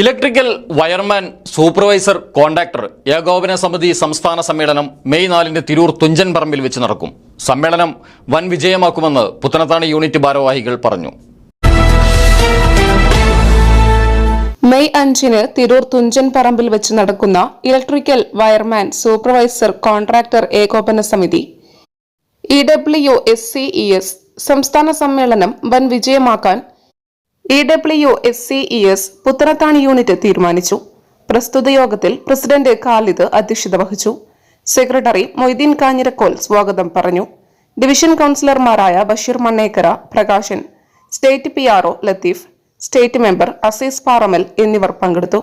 Electrical wireman supervisor contractor ഏകോപന സമിതി സംസ്ഥാന സമ്മേളനം മെയ് നാലിന് തിരൂർ തുഞ്ചൻ പറമ്പിൽ വെച്ച് നടക്കും. സമ്മേളനം വൻ വിജയമാക്കുമെന്ന് പുത്തനത്താണി യൂണിറ്റ് ഭാരവാഹികൾ പറഞ്ഞു. മെയ് അഞ്ചിന് തിരൂർ തുഞ്ചൻ പറമ്പിൽ വെച്ച് നടക്കുന്ന ഇലക്ട്രിക്കൽ വയർമാൻ സൂപ്പർവൈസർ കോൺട്രാക്ടർ ഏകോപന സമിതി E W S C E S സംസ്ഥാന സമ്മേളനം വൻ വിജയമാക്കാൻ E W S C E S Puthanathani unit തീരുമാനിച്ചു. പ്രസ്തുത യോഗത്തിൽ പ്രസിഡന്റ് ഖാലിദ് അധ്യക്ഷത വഹിച്ചു. സെക്രട്ടറി മൊയ്തീൻ കാഞ്ഞിരക്കോൽ സ്വാഗതം പറഞ്ഞു. ഡിവിഷൻ കൗൺസിലർമാരായ Basheer Mannekkara Prakashan state P R O Latheef state member Azeez Paramal എന്നിവർ പങ്കെടുത്തു.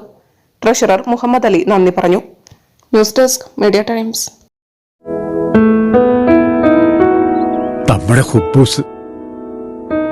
ട്രഷറർ മുഹമ്മദ് അലി നന്ദി പറഞ്ഞു. News desk media times. നമ്മുടെ കുബൂസ്